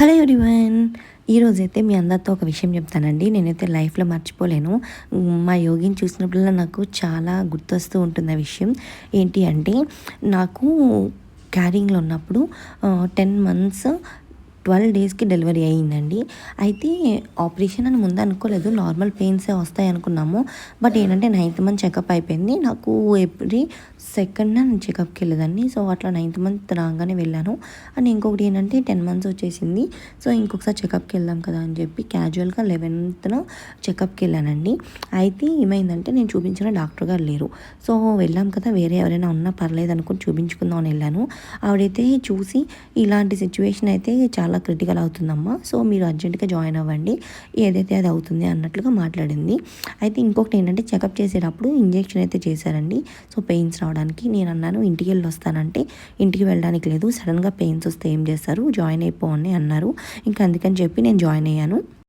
Hello everyone. ఈరోజైతే మీ అందరితో ఒక విషయం చెప్తానండి. నేనైతే లైఫ్లో మర్చిపోలేను. మా యోగిని చూసినప్పుడల్లా నాకు చాలా గుర్తొస్తూ ఉంటుంది ఆ విషయం. ఏంటి అంటే నాకు క్యారింగ్లో ఉన్నప్పుడు టెన్ మంత్స్ ట్వెల్వ్ డేస్కి డెలివరీ అయ్యిందండి అయితే ఆపరేషన్ అని ముందు అనుకోలేదు. నార్మల్ పెయిన్సే వస్తాయి అనుకున్నాము. బట్ ఏంటంటే నైన్త్ మంత్ చెకప్ అయిపోయింది. నాకు ఎవ్రీ సెకండ్ నేను చెకప్కి వెళ్ళేదాన్ని సో అట్లా నైన్త్ మంత్ రాగానే వెళ్ళాను. అండ్ ఇంకొకటి ఏంటంటే టెన్ మంత్స్ వచ్చేసింది. సో ఇంకొకసారి చెకప్కి వెళ్దాం కదా అని చెప్పి క్యాజువల్గా లెవెన్త్న చెకప్కి వెళ్ళానండి. అయితే ఏమైందంటే నేను చూపించిన డాక్టర్ గారు లేరు. సో వెళ్ళాం కదా. వేరే ఎవరైనా ఉన్నా పర్లేదు అనుకుని చూపించుకుందాం అని వెళ్ళాను. ఆవిడైతే చూసి ఇలాంటి సిచ్యువేషన్ అయితే చాలా చాలా క్రిటికల్ అవుతుందమ్మా. సో మీరు అర్జెంటుగా జాయిన్ అవ్వండి. ఏదైతే అది అవుతుంది అన్నట్లుగా మాట్లాడింది. అయితే ఇంకొకటి ఏంటంటే చెకప్ చేసేటప్పుడు ఇంజెక్షన్ అయితే చేశారండి. సో పెయిన్స్ రావడానికి నేను అన్నాను ఇంటికి వెళ్ళి వస్తానంటే ఇంటికి వెళ్ళడానికి లేదు. సడన్గా పెయిన్స్ వస్తే ఏం చేస్తారు? జాయిన్ అయిపోవని అన్నారు. ఇంకా అందుకని చెప్పి నేను జాయిన్ అయ్యాను.